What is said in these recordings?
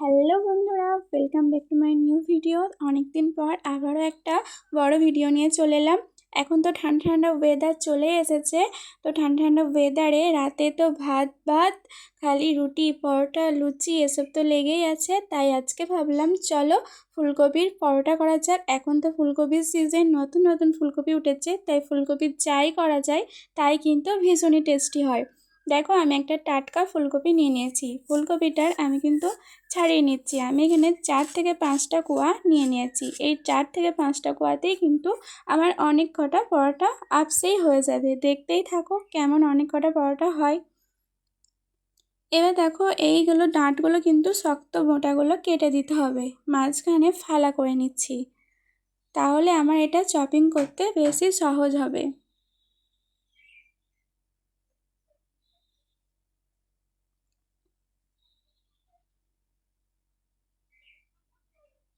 Hello বন্ধুরা welcome back to my new video অনেকদিন পর আবারও একটা বড় ভিডিও নিয়ে চলে এলাম। এখন তো ঠান্ডা ঠান্ডা ওয়েদার চলে এসেছে। তো ঠান্ডা ঠান্ডা ওয়েদারে রাতে তো ভাত ভাত, খালি রুটি, পরোটা, লুচি এসব তো লেগেই আছে। তাই আজকে ভাবলাম, চলো ফুলকপির পরোটা করা যাক। এখন তো ফুলকপির সিজন নতুন নতুন ফুলকপি উঠেছে। তাই ফুলকপির যাই করা যায়, তাই কিন্তু ভীষণই টেস্টি হয়। দেখো আমি একটা টাটকা ফুলকপি নিয়ে নিয়েছি। ফুলকপিটার আমি কিন্তু ছাড়িয়ে নিচ্ছি। আমি এখানে চার থেকে পাঁচটা কোয়া নিয়ে নিয়েছি। এই চার থেকে পাঁচটা কোয়াতেই কিন্তু আমার অনেক কটা পরোটা আপসেই হয়ে যাবে। দেখতেই থাকো কেমন অনেক কটা পরোটা হয়। এবার দেখো এইগুলো ডাঁটগুলো কিন্তু শক্ত মোটাগুলো কেটে দিতে হবে। মাঝখানে ফালা করে নিচ্ছি। তাহলে আমার এটা চপিং করতে বেশি সহজ হবে।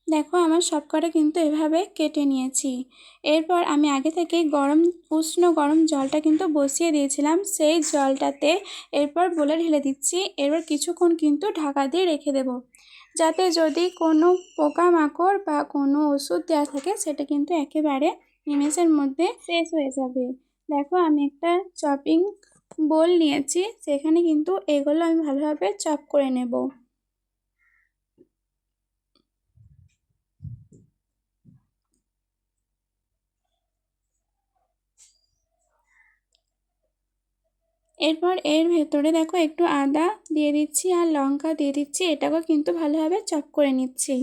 দেখো, আমার সব কটা কিন্তু এভাবে কেটে নিয়েছি। এরপর আমি আগে থেকে গরম, উষ্ণ গরম জলটা কিন্তু বসিয়ে দিয়েছিলাম। সেই জলটাতে এরপর বলে ঢেলে দিচ্ছি। এরপর কিছুক্ষণ কিন্তু ঢাকা দিয়ে রেখে দেব। যাতে যদি কোনো পোকামাকড় বা কোনো ওষুধ দেওয়া থাকে, সেটা কিন্তু একেবারে নিমেষের মধ্যে শেষ হয়ে যাবে। দেখো, আমি একটা চপিং বোল নিয়েছি। সেখানে কিন্তু এগুলো আমি ভালোভাবে চপ করে নেব। এরপর এর ভেতরে দেখো একটু আদা দিয়ে দিচ্ছি আর লঙ্কা দিয়ে দিচ্ছি। এটাকেও কিন্তু ভালোভাবে চপ করে নিচ্ছি।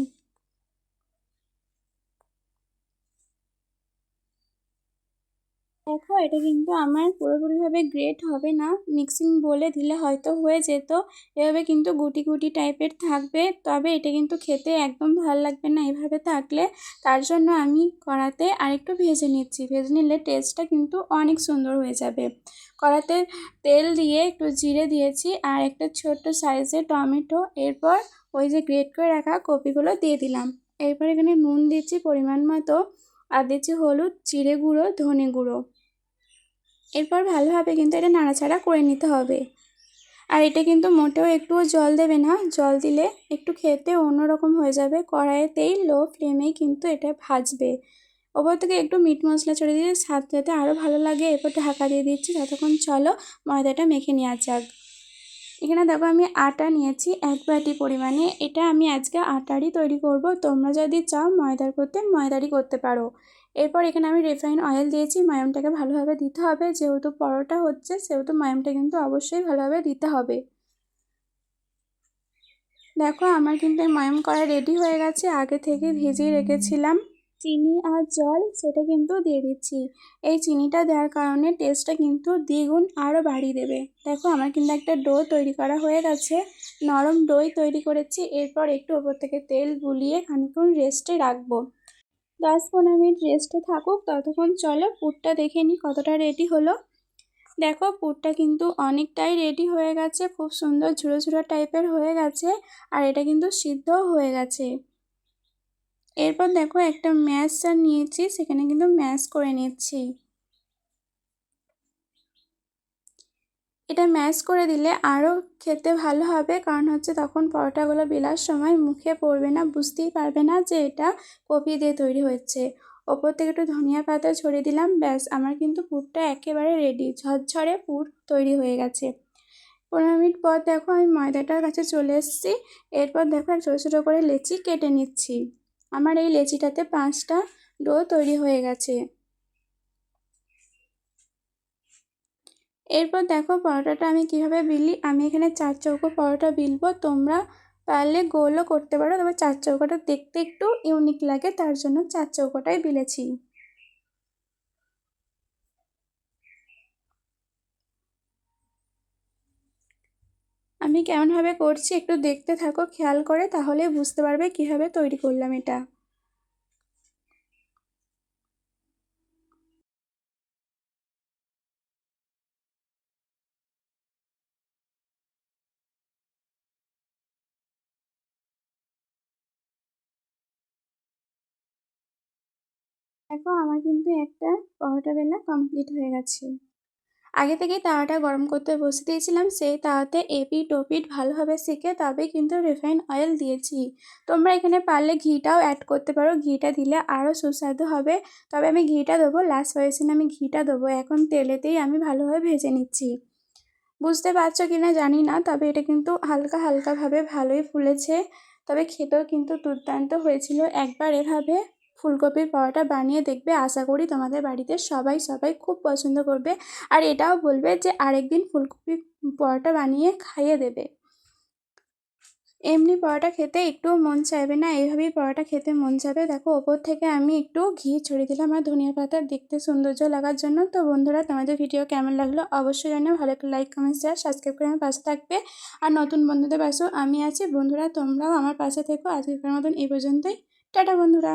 দেখো, এটা কিন্তু আমার পুরোপুরিভাবে গ্রেট হবে না। মিক্সিং বলে দিলে হয়তো হয়ে যেত। এভাবে কিন্তু গুটি গুটি টাইপের থাকবে। তবে এটা কিন্তু খেতে একদম ভালো লাগবে না এভাবে থাকলে। তার জন্য আমি কড়াতে আরেকটু ভেজে নিচ্ছি। ভেজে নিলে টেস্টটা কিন্তু অনেক সুন্দর হয়ে যাবে। কড়াতে তেল দিয়ে একটু জিরে দিয়েছি আর একটা ছোট্ট সাইজের টমেটো। এরপর ওই যে গ্রেট করে রাখা কপিগুলো দিয়ে দিলাম। এরপর এখানে নুন দিচ্ছি পরিমাণ মতো। আর দিচ্ছি হলুদ, জিরে গুঁড়ো, ধনে গুঁড়ো। এরপর ভালোভাবে কিন্তু এটা নাড়াচাড়া করে নিতে হবে। আর এটা কিন্তু মোটেও একটুও জল দেবে না। জল দিলে একটু খেতে অন্যরকম হয়ে যাবে। কড়াইতেই লো ফ্লেমেই কিন্তু এটা ভাজবে। ওপর থেকে একটু মিট মশলা ছড়িয়ে দিয়ে স্বাদ যাতে আরও ভালো লাগে। এরপর ঢাকা দিয়ে দিচ্ছি। ততক্ষণ চলো ময়দাটা মেখে নেওয়া যাক। এখানে দেখো আমি আটা নিয়েছি এক বাটি পরিমাণে। এটা আমি আজকে আটারই তৈরি করব। তোমরা যদি চাও ময়দার করতে ময়দারই করতে পারো। এরপর এখানে আমি রিফাইন অয়েল দিয়েছি, মায়ামটাকে ভালোভাবে দিতে হবে। যেহেতু পরোটা হচ্ছে, সেহেতু মায়ামটা কিন্তু অবশ্যই ভালোভাবে দিতে হবে। দেখো, আমার কিন্তু ময়ম করা রেডি হয়ে গেছে। আগে থেকে ভিজিয়ে রেখেছিলাম চিনি আর জল, সেটা কিন্তু দিয়ে দিচ্ছি। এই চিনিটা দেওয়ার কারণে টেস্টটা কিন্তু দ্বিগুণ আরও বাড়িয়ে দেবে। দেখো, আমার কিন্তু একটা ডো তৈরি করা হয়ে গেছে। নরম দই তৈরি করেছি। এরপর একটু ওপর থেকে তেল বুলিয়ে খানিক্ষণ রেস্টে রাখব। দশ পনেরো মিনিট রেস্টে থাকুক, ততক্ষণ চলো পুরটা দেখে নিই কতটা রেডি হলো। দেখো পুরটা কিন্তু অনেকটাই রেডি হয়ে গেছে, খুব সুন্দর ঝুড়ো ঝুড়ো টাইপের হয়ে গেছে আর এটা কিন্তু সিদ্ধও হয়ে গেছে। এরপর দেখো একটা ম্যাশ নিয়েছি, সেখানে কিন্তু ম্যাশ করে নিচ্ছি। এটা ম্যাশ করে দিলে আরও খেতে ভালো হবে। কারণ হচ্ছে তখন পরোটাগুলো বেলার সময় মুখে পড়বে না, বুঝতেই পারবে না যে এটা কপি দিয়ে তৈরি হচ্ছে। ওপর থেকে একটু ধনিয়া পাতা ছড়িয়ে দিলাম, ব্যাস, আমার কিন্তু পুরটা একেবারে রেডি ঝরঝরে পুর তৈরি হয়ে গেছে। পনেরো মিনিট পর দেখো আমি ময়দাটার কাছে চলে এসেছি, এরপর দেখো ছোটো ছোটো করে লেচি কেটে নিচ্ছি। আমার এই লেচিটাতে পাঁচটা ডো তৈরি হয়ে গেছে। এরপর দেখো পরোটাটা আমি কীভাবে বিলি, আমি এখানে চার চৌকো পরোটা বিলবো। তোমরা পারলে গোলও করতে পারো, তবে চার চৌকোটা দেখতে একটু ইউনিক লাগে, তার জন্য চার চৌকোটাই বিলেছি। আমি কেমনভাবে করছি একটু দেখতে থাকো, খেয়াল করে, তাহলে বুঝতে পারবে কীভাবে তৈরি করলাম এটা। দেখো আমার কিন্তু একটা পরোটা বেলা কমপ্লিট হয়ে গেছে। আগে থেকেই তাওয়াটা গরম করতে বসে দিয়েছিলাম, সেই তাওয়াতে এপিট ওপিট ভালোভাবে সেঁকে তবে কিন্তু রিফাইন অয়েল দিয়েছি। তোমরা এখানে পারলে ঘিটাও অ্যাড করতে পারো, ঘিটা দিলে আরও সুস্বাদু হবে। তবে আমি ঘিটা দেবো লাস্ট পজিশনে আমি ঘিটা দেবো, এখন তেলেতেই আমি ভালোভাবে ভেজে নিচ্ছি। বুঝতে পারছ কি না জানি না, তবে এটা কিন্তু হালকা হালকাভাবে ভালোই ফুলেছে। তবে খেতেও কিন্তু দুর্দান্ত হয়েছিল, একবার এভাবে ফুলকপির পরোটা বানিয়ে দেখবে। আশা করি তোমাদের বাড়িতে সবাই সবাই খুব পছন্দ করবে। আর এটাও বলবে যে আরেকদিন ফুলকপির পরোটা বানিয়ে খাইয়ে দেবে। এমনি পরোটা খেতে একটু মন চাইবে না। এইভাবেই পরোটা খেতে মন চাইবে। দেখো, ওপর থেকে আমি একটু ঘি ছড়িয়ে দিলাম আর ধনিয়া পাতা দেখতে সৌন্দর্য লাগার জন্য। তো বন্ধুরা, তোমাদের ভিডিও কেমন লাগল অবশ্যই জানো ভালো একটা লাইক কমেন্ট শেয়ার সাবস্ক্রাইব করে আমার পাশে থাকবে। আর নতুন বন্ধুদের পাশেও আমি আছি। বন্ধুরা, তোমরাও আমার পাশে থেকো। আজকের মতন এই পর্যন্তই। টাটা বন্ধুরা।